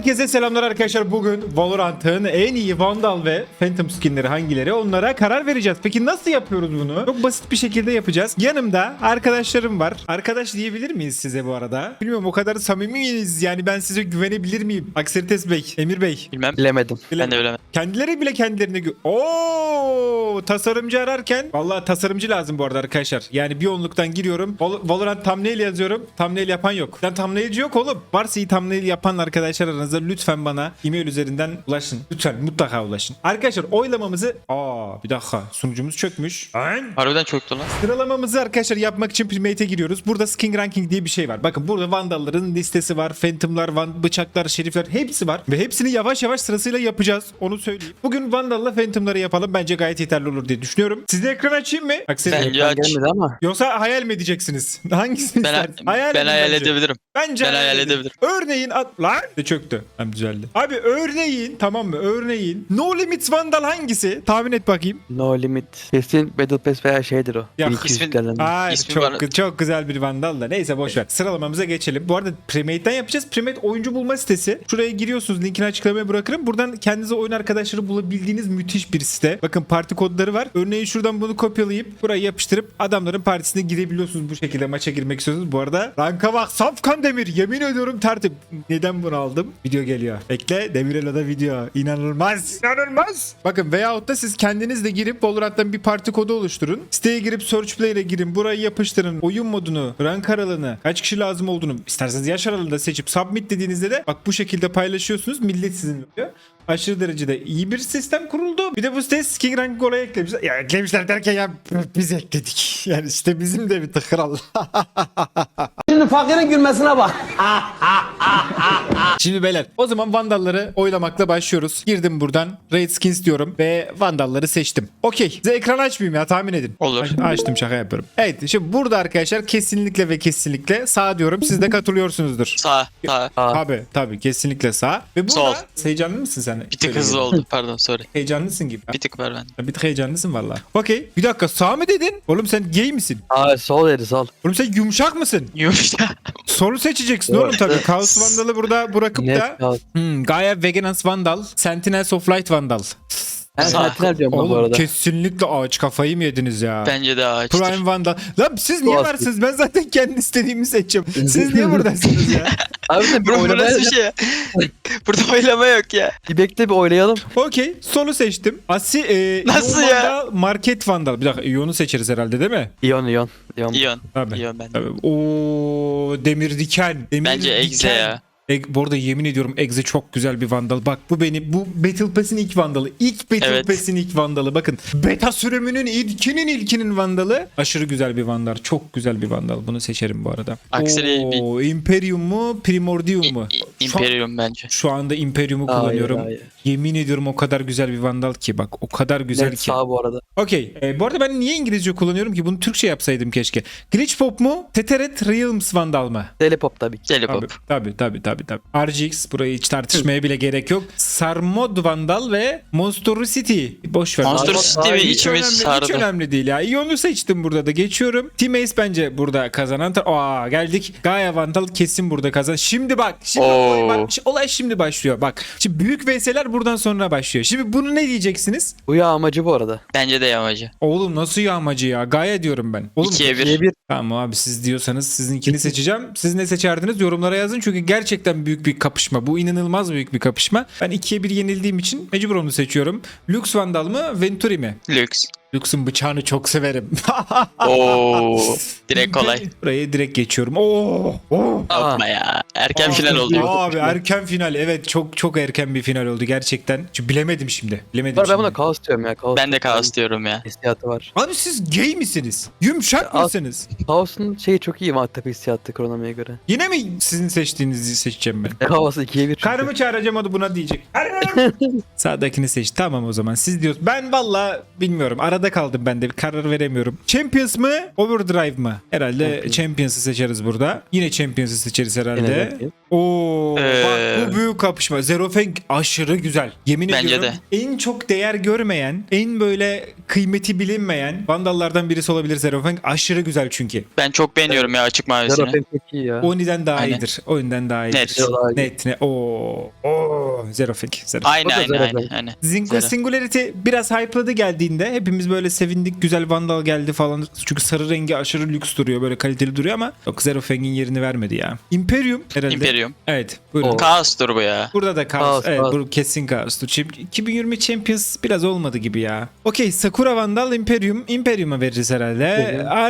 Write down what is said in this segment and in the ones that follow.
Herkese selamlar arkadaşlar. Bugün Valorant'ın en iyi Vandal ve Phantom skinleri hangileri onlara karar vereceğiz. Peki nasıl yapıyoruz bunu? Çok basit bir şekilde yapacağız. Yanımda arkadaşlarım var. Arkadaş diyebilir miyiz size bu arada? Bilmiyorum o kadar samimi miyiz? Yani ben size güvenebilir miyim? Akserites Bey, Emir Bey. Bilmem. Bilemedim. Ben de bilemedim. Kendileri bile kendilerine gü- Oo, tasarımcı ararken vallahi tasarımcı lazım bu arada arkadaşlar. Yani bir onluktan giriyorum. Val- Valorant thumbnail yazıyorum. Thumbnail yapan yok. Yani thumbnailci yok oğlum. Varsa iyi thumbnail yapan arkadaşlar aranızda lütfen bana e-mail üzerinden ulaşın. Lütfen mutlaka ulaşın. Arkadaşlar oylamamızı Aa bir dakika sunucumuz çökmüş. Lan. Harbiden çöktü lan. Sıralamamızı arkadaşlar yapmak için Primate'e giriyoruz. Burada skin ranking diye bir şey var. Bakın burada Vandal'ların listesi var. Phantom'lar, van, bıçaklar, şerifler hepsi var. Ve hepsini yavaş yavaş sırasıyla yapacağız. Onu söyleyeyim. Bugün Vandal'la Phantom'ları yapalım. Bence gayet yeterli olur diye düşünüyorum. Size ekran açayım mı? Aksine Bence Ben aç. gelmedi ama. Yoksa hayal mi edeceksiniz? Hangisini Ben, istersin? Hayal ben hayal bence. edebilirim. Bence Ben hayal edebilirim. Örneğin at lan de Hem düzeldi. Abi örneğin tamam mı? Örneğin No Limits Vandal hangisi? Tahmin et bakayım. No limit. Kesin Battle Pass veya şeydir o. Ya, 1200'lerden. Hayır İsmi çok, bana- çok güzel bir vandal da. Neyse boş ver. Sıralamamıza geçelim. Bu arada Primate'den yapacağız. Primate oyuncu bulma sitesi. Şuraya giriyorsunuz. Linkini açıklamaya bırakırım. Buradan kendinize oyun arkadaşları bulabildiğiniz müthiş bir site. Bakın parti kodları var. Örneğin şuradan bunu kopyalayıp buraya yapıştırıp adamların partisine girebiliyorsunuz bu şekilde maça girmek istiyorsunuz. Bu arada ranka bak Safkan Demir. Yemin ediyorum tertip. Neden bunu aldım? Video geliyor. Bekle. Demirela'da video. İnanılmaz. İnanılmaz. Bakın veyahut da siz kendiniz de girip Valorant'tan bir parti kodu oluşturun. Siteye girip Search Play'le girin. Burayı yapıştırın. Oyun modunu, rank aralığını, kaç kişi lazım olduğunu isterseniz yaş aralığını da seçip submit dediğinizde de bak bu şekilde paylaşıyorsunuz. Millet sizin oluyor. Aşırı derecede iyi bir sistem kuruldu. Bir de bu site skin rank oraya eklemişler. Ya eklemişler derken ya biz ekledik. Yani işte bizim de bir tıkıral. Şimdi fakirin gülmesine bak. Şimdi beyler o zaman Vandal'ları oylamakla başlıyoruz. Girdim buradan. Raid Skins diyorum ve Vandal'ları seçtim. Okey. Size ekran açmayayım ya tahmin edin. Olur. Aç- açtım şaka yapıyorum. Evet şimdi burada arkadaşlar kesinlikle ve kesinlikle sağ diyorum. Siz de katılıyorsunuzdur. Sağ. Sağ. Aa, Tabi tabi kesinlikle sağ. Ve burada Sol. heyecanlı mısın sen? Bir tık hızlı oldu. Pardon sorry. Heyecanlısın gibi. Bir tık var ben. Bir tık heyecanlısın valla. Okey. Bir dakika sağ mı dedin? Oğlum sen gay misin? Aa, sol dedi sol. Oğlum sen yumuşak mısın? Yumuşak. Soru seçeceksin oğlum tabii. Chaos Vandal'ı burada bırakıp Net da kal. Hmm, Gaia Veganance Vandal, Sentinels of Light Vandal. Ben diyorum ben bu Oğlum arada. kesinlikle ağaç kafayı mı yediniz ya? Bence de ağaçtır. Prime Vandal. Lan siz niye Doğası. varsınız? Ben zaten kendi istediğimi seçeceğim. Siz niye buradasınız ya? Abi de bir oylamaya burası bir şey. ya. Burada oylama yok ya. bir bekle bir oylayalım. Okey. Solu seçtim. Asi e, Nasıl Ion ya? Vandal, Market Vandal. Bir dakika Ion'u seçeriz herhalde değil mi? İyon iyon. İyon. İyon. Tabii. İyon ben. Tabii. Oo demir diken. Demir Bence diken. Egze ya. Eg- bu arada yemin ediyorum Egze çok güzel bir vandal. Bak bu benim bu Battle Pass'in ilk vandalı. İlk Battle Evet. Pass'in ilk vandalı. Bakın beta sürümünün ilkinin ilkinin vandalı. Aşırı güzel bir vandal. Çok güzel bir vandal. Bunu seçerim bu arada. Aksine bir- Oo, Imperium mu Primordium mu? İ- Şu an- Imperium bence. Şu anda Imperium'u Hayır, kullanıyorum. hayır. Yemin ediyorum o kadar güzel bir vandal ki bak o kadar güzel Net ki. sağ bu arada. Okey. Ee, bu arada ben niye İngilizce kullanıyorum ki? Bunu Türkçe yapsaydım keşke. Glitch Pop mu? Teteret Realms Vandal mı? Telepop tabii ki. Deli Tabii pop. tabii tabii tabii. tabii. RGX burayı hiç tartışmaya bile gerek yok. Sarmod Vandal ve Monstrosity. Boş ver. Monster City iyi. hiç içimiz önemli, hiç sardı. önemli değil ya. İyon'u seçtim burada da. Geçiyorum. Team Ace bence burada kazanan. tar- Aa geldik. Gaia Vandal kesin burada kazan. Şimdi bak. Şimdi Oo. olay, bak, olay şimdi başlıyor. Bak. Şimdi büyük VS'ler buradan sonra başlıyor. Şimdi bunu ne diyeceksiniz? Bu ya amacı bu arada. Bence de yamacı. Oğlum nasıl yağmacı ya? Gaia diyorum ben. Oğlum 2'ye 1. İkiye bir. Tamam abi siz diyorsanız sizinkini seçeceğim. Siz ne seçerdiniz yorumlara yazın. Çünkü gerçekten büyük bir kapışma. Bu inanılmaz büyük bir kapışma. Ben 2'ye 1 yenildiğim için mecbur onu seçiyorum. Lux Vandal mı Venturi mi? Lüks. Lux'un bıçağını çok severim. Oo. Direkt kolay. Buraya direkt geçiyorum. Oo. Oo. Yapma ya. Erken Aa, final oldu. Abi erken final. Evet çok çok erken bir final oldu gerçekten. Çünkü bilemedim şimdi. Bilemedim Var ben şimdi. buna kaos diyorum ya. Kaos. Ben de kaos diyorum ya. Hissiyatı var. Abi siz gay misiniz? Yumuşak Az- mısınız? Kaos'un şeyi çok iyi mantık hissiyatı kronomiye göre. Yine mi sizin seçtiğinizi seçeceğim ben? Kaos 2'ye 1 çünkü. Karımı çağıracağım o da buna diyecek. Karım! Sağdakini seç. Tamam o zaman. Siz diyorsunuz. Ben valla bilmiyorum. Arada arada kaldım ben de bir karar veremiyorum. Champions mı Overdrive mı? Herhalde Champions. Champions'ı seçeriz burada. Yine Champions'ı seçeriz herhalde. Oo, Ee, bak bu büyük kapışma. Zerofeng aşırı güzel. Yemin Bence ediyorum en çok değer görmeyen, en böyle kıymeti bilinmeyen Vandallardan birisi olabilir Zerofeng. Aşırı güzel çünkü. Ben çok beğeniyorum ya açık mavisini. Zerofeng çok iyi ya. Oniden daha Aynen. iyidir. Oyundan daha iyidir. Net. Zero. Net. ne? Oo. Oo. Zero aynı. Bank. aynı. Zingo Zero. Singularity biraz hype'ladı geldiğinde. Hepimiz böyle sevindik. Güzel Vandal geldi falan. Çünkü sarı rengi aşırı lüks duruyor. Böyle kaliteli duruyor ama yok Zerofeng'in yerini vermedi ya. Imperium herhalde. Imperium. Evet. Buyurun. Kaostur bu ya. Burada da kaos. Kaos, evet, kaos. bu kesin kaostur. Çim- 2020 Champions biraz olmadı gibi ya. Okey Sakura Vandal Imperium. Imperium'a veririz herhalde.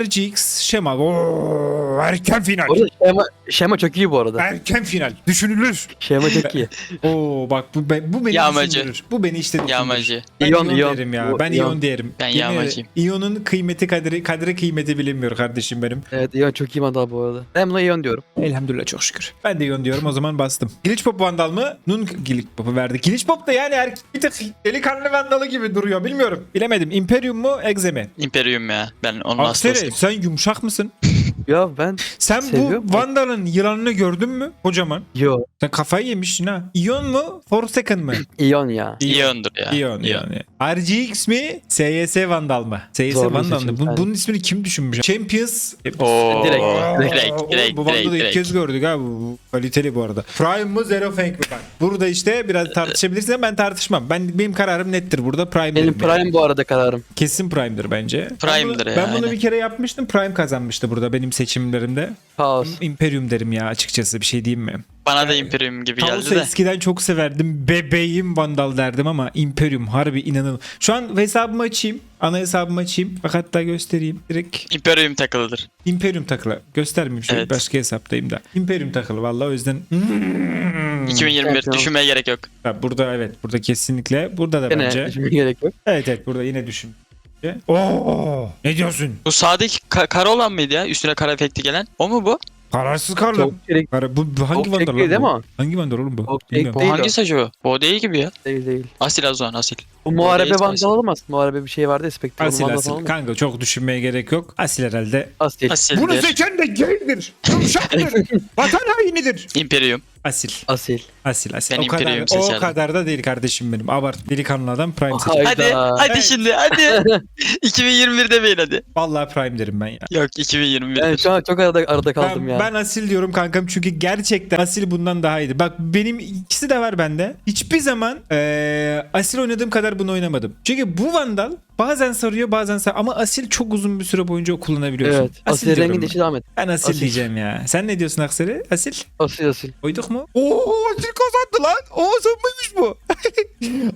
RGX Şema. Oo, erken final. Şema, şema çok iyi bu arada. Erken final. Düşünülür. Şema çok iyi. Oo bak bu, bu beni Yağmacı. düşündürür. Bu beni işte düşündürür. Yağmacı. Ben İyon, İyon, İyon. derim ya. Bu Ben İyon. İyon derim. Ben Yemin yağmacıyım. İyon'un kıymeti kadri, kadri kıymeti bilinmiyor kardeşim benim. Evet Ion çok iyi mandal bu arada. Ben buna Ion diyorum. Elhamdülillah çok şükür. Ben de Iyon diyorum o zaman bastım. Glitch Pop Vandal mı? Nun Glitch Pop'u verdi. Glitch Pop da yani erkek bir tık delikanlı Vandalı gibi duruyor bilmiyorum. Bilemedim. Imperium mu? Exe mi? Imperium ya. Ben onun Akseri hastasıyım. sen yumuşak mısın? Ya ben Sen Seviyorum. bu Vandal'ın yılanını gördün mü? Kocaman. yo Sen kafayı yemişsin ha. Iyon mu? Forsaken mı? Ion ya. İyondur ya. Iyon, Iyon. RGX mi? SYS Vandal mı? SYS Zor bir Vandal mı? seçim Bu- bunun ismini kim düşünmüş? Champions. Oo, Direkt, direkt, Oo, direkt, Bu Vandal'ı direkt, ilk direkt. kez gördük ha. Bu, bu kaliteli bu arada. Prime mı Zero Fang mi? Bak. Burada işte biraz tartışabilirsin ama ben tartışmam. Ben Benim kararım nettir burada. Prime Benim derim yani. Prime bu arada kararım. Kesin Prime'dir bence. Prime'dir ben bunu, ya, Ben bunu aynen. bir kere yapmıştım. Prime kazanmıştı burada benim seçimlerimde. Kaos. Imperium derim ya açıkçası bir şey diyeyim mi? Bana da Imperium gibi geldi de. eskiden çok severdim. Bebeğim Vandal derdim ama Imperium harbi inanılmaz. Şu an hesabımı açayım. Ana hesabımı açayım. Bak hatta göstereyim. Direkt Imperium takılıdır. Imperium takılı. Göstermeyeyim şöyle Evet. başka hesaptayım da. Imperium takılı vallahi o yüzden. Hmm. 2021 Evet, tamam. düşünmeye gerek yok. Ha, Burada evet burada kesinlikle. Burada da Gene bence. düşünmeye gerek yok. Evet evet burada yine düşün. Oo, ne diyorsun? Bu sağdaki ka- kara olan mıydı ya? Üstüne kara efekti gelen. O mu bu? Kararsız Karla. Çok Kara, bu, bu hangi Çok Vandal lan değil bu? mi? Hangi Vandal oğlum bu? Çok Bilmiyorum. Bu Değil hangi o. Bu değil gibi ya. değil değil. Asil zaman asil. Bu muharebe değil, vandal olamaz. Muharebe bir şey vardı ya Spectre. Asil vandal asil. mı? Kanka çok düşünmeye gerek yok. Asil herhalde. Asil. Asildir. seçen de gaydir. Yumuşaktır. Vatan hainidir. Imperium. Asil. Asil. Asil asil. Ben o kadar, Imperium o seçerdim. kadar da değil kardeşim benim. Abart. Delikanlı adam Prime seçer. Hadi hadi Evet. şimdi hadi. 2021 demeyin hadi. Vallahi Prime derim ben ya. Yok 2021. Ben şu an çok arada, arada kaldım Ben, ya. ben asil diyorum kankam çünkü gerçekten asil bundan daha iyiydi. Bak benim ikisi de var bende. Hiçbir zaman eee, asil oynadığım kadar bunu oynamadım. Çünkü bu vandal bazen sarıyor bazen sar ama asil çok uzun bir süre boyunca kullanabiliyorsun. Evet. Asil, diyorum rengin ben. değişi devam et. Ben asil, Asil. diyeceğim ya. Sen ne diyorsun Akseri? Asil? Asil asil. Koyduk mu? Oo asil kazandı lan. Oo sonmuymuş bu.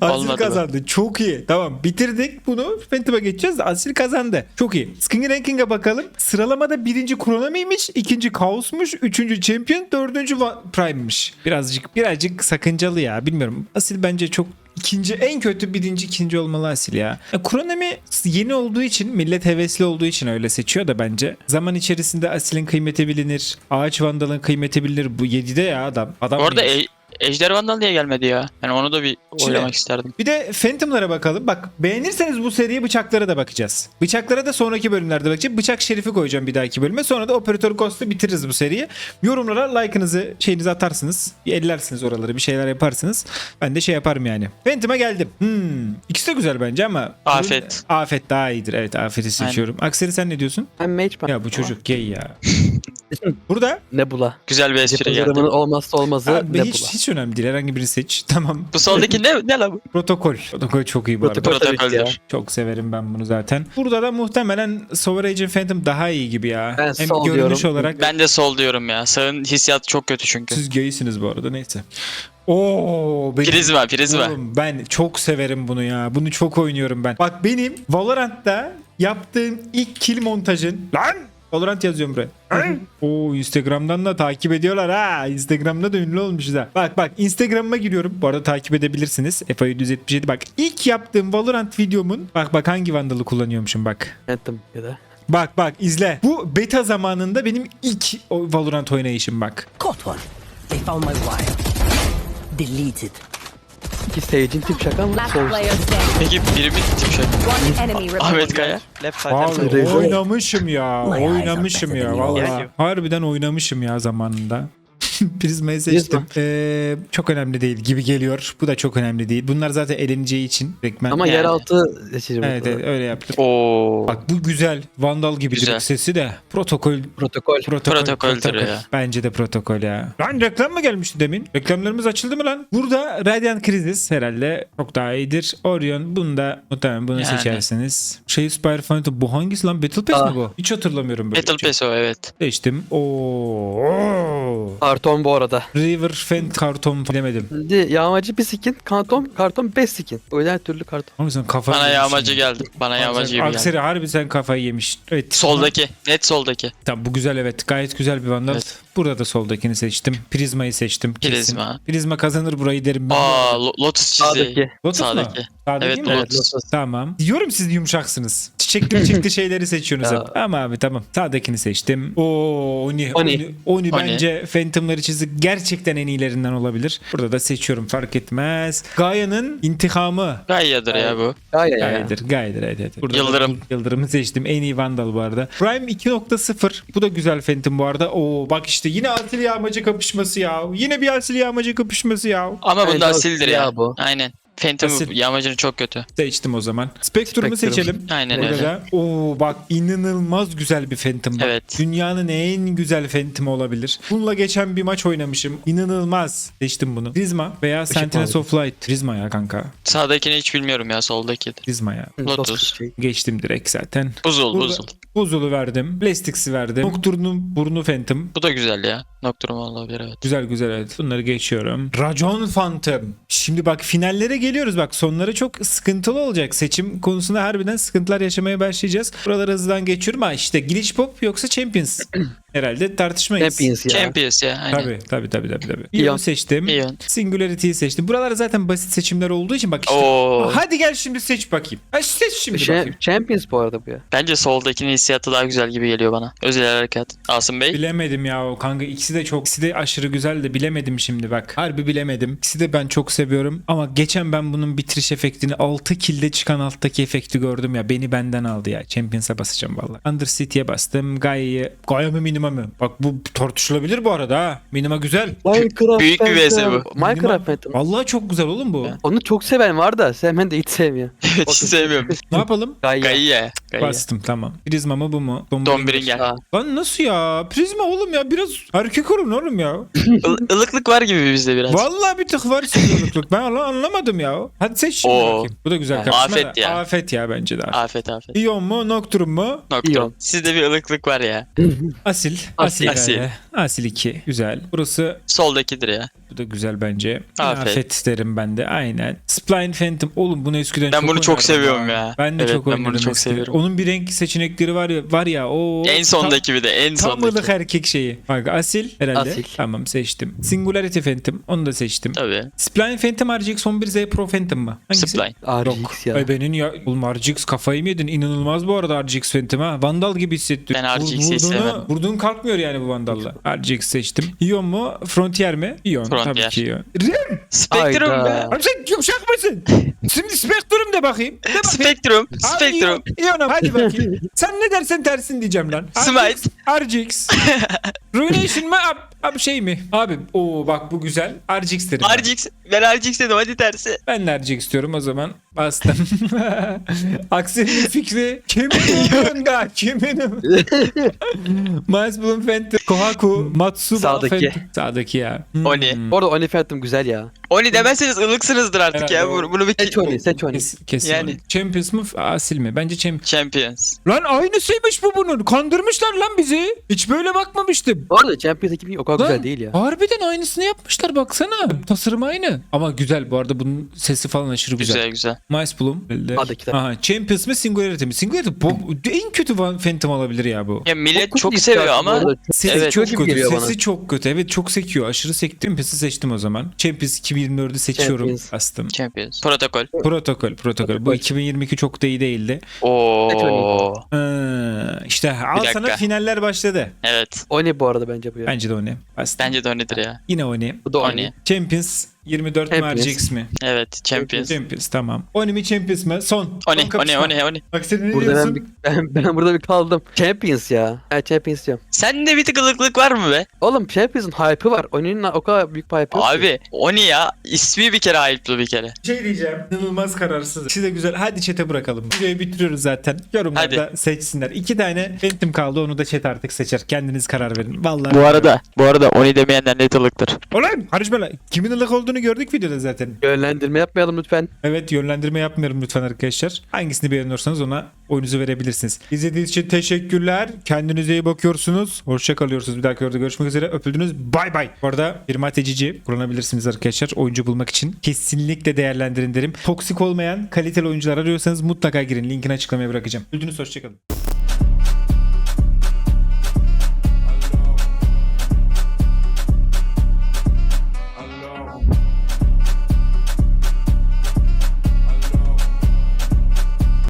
asil Olmadı kazandı. Çok iyi. Tamam bitirdik bunu. Phantom'a geçeceğiz. Asil kazandı. Çok iyi. Skinny Ranking'e bakalım. Sıralamada birinci Kronomi'ymiş. ikinci Kaos'muş. Üçüncü Champion. Dördüncü Prime'miş. Birazcık birazcık sakıncalı ya. Bilmiyorum. Asil bence çok ikinci en kötü birinci ikinci olmalı asil ya. ya. Kronomi yeni olduğu için millet hevesli olduğu için öyle seçiyor da bence. Zaman içerisinde asilin kıymeti bilinir. Ağaç vandalın kıymeti bilinir. Bu 7'de ya adam. Adam Bu arada e- Ejder Vandal diye gelmedi ya. Yani onu da bir Şimdi- oynamak isterdim. Bir de Phantom'lara bakalım. Bak beğenirseniz bu seriye bıçaklara da bakacağız. Bıçaklara da sonraki bölümlerde bakacağız. Bıçak şerifi koyacağım bir dahaki bölüme. Sonra da Operatör Ghost'u bitiririz bu seriyi. Yorumlara like'ınızı şeyinizi atarsınız. Bir ellersiniz oraları bir şeyler yaparsınız. Ben de şey yaparım yani. Phantom'a geldim. Hmm. İkisi de güzel bence ama. Afet. Afet daha iyidir. Evet Afet'i seçiyorum. Akseri sen ne diyorsun? Ben mage. Ya bu çocuk gay ya. Burada Nebula. Güzel bir espri geldi. Olmazsa olmazı abi, Nebula. hiç, hiç önemli değil. Herhangi birini seç. Tamam. Bu soldaki ne, ne la bu? Protokol. Protokol çok iyi bu arada. Protokoldür. Çok severim ben bunu zaten. Burada da muhtemelen Sovereign Phantom daha iyi gibi ya. Ben Hem sol görünüş diyorum. olarak Ben de sol diyorum ya. Sağın hissiyatı çok kötü çünkü. siz gaysiniz bu arada neyse. Oo, benim, Prizma prizma. Oğlum ben çok severim bunu ya. Bunu çok oynuyorum ben. Bak benim Valorant'ta yaptığım ilk kill montajın lan Valorant yazıyorum buraya. Oo Instagram'dan da takip ediyorlar ha. Instagram'da da ünlü olmuşuz ha. Bak bak Instagram'ıma giriyorum. Bu arada takip edebilirsiniz. FA777 bak. ilk yaptığım Valorant videomun bak bak hangi vandalı kullanıyormuşum bak. Phantom ya da. Bak bak izle. Bu beta zamanında benim ilk Valorant oynayışım bak. Caught one. They found my wire. Deleted. Ki Sage'in tip şaka mı? Last standing. Peki biri mi tip şey? One enemy remaining. Ahmet Kaya. Left side. Side. oynamışım ya. Oynamışım ya yours. Harbiden oynamışım ya zamanında. Prizmayı seçtim. Ee, çok önemli değil gibi geliyor. Bu da çok önemli değil. Bunlar zaten eleneceği için. Rekmen. Ama Yani. yeraltı seçeceğim. Evet, evet öyle yaptım. Oo. Bak bu güzel. Vandal gibi Güzel. sesi de. Protokol. Protokol. Protokol. Protokoldür protokol. ya. Bence de protokol ya. Lan reklam mı gelmişti demin? Reklamlarımız açıldı mı lan? Burada Radiant Crisis herhalde çok daha iyidir. Orion bunu da muhtemelen bunu Yani. seçersiniz. Şey Spire Phantom bu hangisi lan? Battle Pass Aa. mi bu? Hiç hatırlamıyorum böyle. Battle şey. Pass o evet. Seçtim. Oo. Oo. Karton bu arada. River Fent karton bilemedim. Şimdi yağmacı bir skin, karton, karton 5 skin. Öyle her türlü karton. Ama sen kafayı Bana yemişsin. yağmacı geldi. Bana yağmacı gibi geldi. Akseri harbi sen kafayı yemiş. Evet. Soldaki. Net soldaki. Tamam bu güzel evet. Gayet güzel bir vandal. Evet. Burada da soldakini seçtim. Prizma'yı seçtim. kesin. Prizma. Prizma kazanır burayı derim ben. Aa Lo- Lotus çizdi. Sağdaki. Lotus mu? Sağdaki. Sağdaki Evet, mi? Lotus. Tamam. Diyorum siz yumuşaksınız. Çiçekli çiçekli şeyleri seçiyorsunuz hep. Ama abi tamam. Sağdakini seçtim. Oo Oni. Oni. Oni. Oni, bence Phantom'ları çizdi. Gerçekten en iyilerinden olabilir. Burada da seçiyorum fark etmez. Gaia'nın intikamı. Gayya'dır ya bu. Gaya ya. Gaydır, gaydır, evet, evet. Burada Yıldırım. Yıldırım'ı seçtim. En iyi Vandal bu arada. Prime 2.0. Bu da güzel Phantom bu arada. Oo bak işte yine asil yağmacı kapışması ya. Yine bir asil yağmacı kapışması ya. Ama Evet, bunda asildir ya. ya bu. Aynen. Phantom Asil. yağmacının çok kötü. Seçtim o zaman. Spectrum'u Spectrum. seçelim. Aynen Burada öyle. Oo bak inanılmaz güzel bir Phantom. Bak. Evet. Dünyanın en güzel Phantom olabilir. Bununla geçen bir maç oynamışım. İnanılmaz. Seçtim bunu. Prisma veya Sentinels of Light. Prisma ya kanka. Sağdakini hiç bilmiyorum ya soldakidir. Prisma ya. Lotus. Şey. Geçtim direkt zaten. Buzul Burada buzul. Buzulu verdim. Blastix'i verdim. Nocturne'un burnu Phantom. Bu da güzel ya. Nocturne olabilir evet. Güzel güzel evet. Bunları geçiyorum. Racon Phantom. Şimdi bak finallere geliyoruz. Bak sonları çok sıkıntılı olacak. Seçim konusunda harbiden sıkıntılar yaşamaya başlayacağız. Buraları hızlıdan geçiyorum. Ha işte Glitch Pop yoksa Champions. Herhalde tartışmayız. Champions ya. Champions ya. Aynen. Tabii tabii tabii tabii. tabii. Ion. Seçtim. Ion. Singularity'yi seçtim. Buralar zaten basit seçimler olduğu için bak işte. Oo. Hadi gel şimdi seç bakayım. Hadi seç şimdi Şey, bakayım. Champions bu arada bu ya. Bence soldakinin hissiyatı daha güzel gibi geliyor bana. Özel harekat. Asım Bey. Bilemedim ya o kanka ikisi de çok ikisi de aşırı güzel de bilemedim şimdi bak. Harbi bilemedim. İkisi de ben çok seviyorum ama geçen ben bunun bitiriş efektini 6 kilde çıkan alttaki efekti gördüm ya beni benden aldı ya. Champions'a basacağım valla. Undercity'ye bastım. Gaia'yı Gaia mı Minima mı? Bak bu tartışılabilir bu arada ha. Minima güzel. Minecraft Büyük bir vs bu. Minecraft Phantom. Vallahi çok güzel oğlum bu. Onu çok seven var da sevmen de hiç sevmiyor. Evet hiç sevmiyorum. ne yapalım? Gayya. Bastım tamam. Prizma mı bu mu? Dombringer. Aa, Lan nasıl ya? Prizma oğlum ya biraz erkek olun oğlum ya. Il- ılıklık var gibi bizde biraz. Vallahi bir tık var sizlik. Ben anla- anlamadım ya. Hadi seç şimdi Oo. bakayım. Bu da güzel Yani kapışma afet da. ya. Afet ya bence de. Afet afet. İyon mu? Nocturne mu? Nocturne. İyon. Sizde bir ılıklık var ya. Asil. Asil. Asil. Asil, Asil 2. Güzel. Burası Soldakidir ya. bu da güzel bence. Afet. Afet derim ben de. Aynen. Spline Phantom. Oğlum bunu eskiden Ben çok bunu çok oynardım seviyorum ya. Ben de Evet, çok ben oynadım bunu çok eskiden. seviyorum. Onun bir renk seçenekleri var ya. Var ya o. En sondaki bir de en Tam, tam sondaki. ılık erkek şeyi. Bak Asil herhalde. Asil. Tamam seçtim. Singularity Phantom. Onu da seçtim. Tabii. Spline Phantom RGX 11Z Pro Phantom mı? Hangisi? Spline. RGX ya. Ay benim ya oğlum RGX kafayı mı yedin? İnanılmaz bu arada RGX Phantom ha. Vandal gibi hissettiriyor. Ben RGX'i sevmem. Vurduğun kalkmıyor yani bu Vandal'la. RGX seçtim. Ion mu? Frontier mi? Ion. Tabii Frontier. ki Ion. Rim! Spectrum be. Abi sen yumuşak mısın? Şimdi Spectrum de bakayım. De bakayım. Spectrum. Abi Spectrum. Ion, Ion'um hadi bakayım. sen ne dersen tersin diyeceğim lan. Smite. RGX. Ruination mı? Abi, şey mi? Abi o bak bu güzel. RGX derim. ben. RGX. Ben RGX dedim hadi tersi. Ben de RGX istiyorum o zaman. Bastım. Aksinin fikri kimin kanka? Kimin? Miles Bloom Phantom, Kohaku, Matsuba Sağdaki. Phantom. Sağdaki ya. Hmm. Oni. Bu arada Oni Phantom güzel ya. Oni demezseniz ılıksınızdır artık Herhalde ya. o. Bunu, bunu bir Seç Oni, seç Oni. Kes, kesin. Yani. Champions mı? Asil mi? Bence Champions. Champions. Lan aynısıymış bu bunun. Kandırmışlar lan bizi. Hiç böyle bakmamıştım. Bu arada Champions ekibi o kadar Lan, güzel değil ya. Harbiden aynısını yapmışlar baksana. Tasarım aynı. Ama güzel bu arada bunun sesi falan aşırı güzel. Güzel güzel. Miles Bloom. Tabii. Aha, Champions mi Singularity mi? Singularity bu, en kötü Van- Phantom olabilir ya bu. Ya millet Çok seviyor ama. Sesi Evet. çok Çok kötü. geliyor Sesi bana. çok kötü. Evet çok sekiyor. Aşırı sekiyor. Champions'ı seçtim o zaman. Champions 2024'ü seçiyorum. Champions. Bastım. Champions. Protokol. Protokol, protokol. Bu Protokol. 2022 çok da iyi değildi. Oo. Ee, işte al sana finaller başladı. Evet. Oni bu arada bence bu ya. Bence de o ne? Bastım. Bence de Oni'dir ya. Yine o ne? Bu da Oni. Oni. Champions 24 mi Champions. RGX mi? Evet Champions. Champions tamam. Oni mi Champions mi? Son. Oni, son Oni. Oni, Oni. Bak sen ne Burada ben, diyorsun? bir, ben, ben burada bir kaldım. Champions ya. Ha Champions diyorum. Sende bir tık ılıklık var mı be? Oğlum Champions'ın hype'ı var. Oyunun o kadar büyük bir hype'ı yok ki. Abi Oni ya. ismi bir kere ayıplı bir kere. şey diyeceğim. İnanılmaz kararsız. Size güzel. Hadi chat'e bırakalım. Videoyu bitiriyoruz zaten. Yorumlarda seçsinler. İki tane Phantom kaldı. Onu da chat artık seçer. Kendiniz karar verin. Vallahi. Bu arada, bu arada Oni demeyenler net ılıktır. Ulan karışma lan. Kimin ılık olduğunu gördük videoda zaten. Yönlendirme yapmayalım lütfen. Evet yönlendirme yapmıyorum lütfen arkadaşlar. Hangisini beğeniyorsanız ona oyunuzu verebilirsiniz. İzlediğiniz için teşekkürler. Kendinize iyi bakıyorsunuz. Hoşça kalıyorsunuz. Bir dahaki videoda görüşmek üzere. Öpüldünüz. Bay bay. Bu arada bir matecici kullanabilirsiniz arkadaşlar. Oyuncu bulmak için. Kesinlikle değerlendirin derim. Toksik olmayan kaliteli oyuncular arıyorsanız mutlaka girin. Linkini açıklamaya bırakacağım. Öpüldünüz. Hoşça kalın.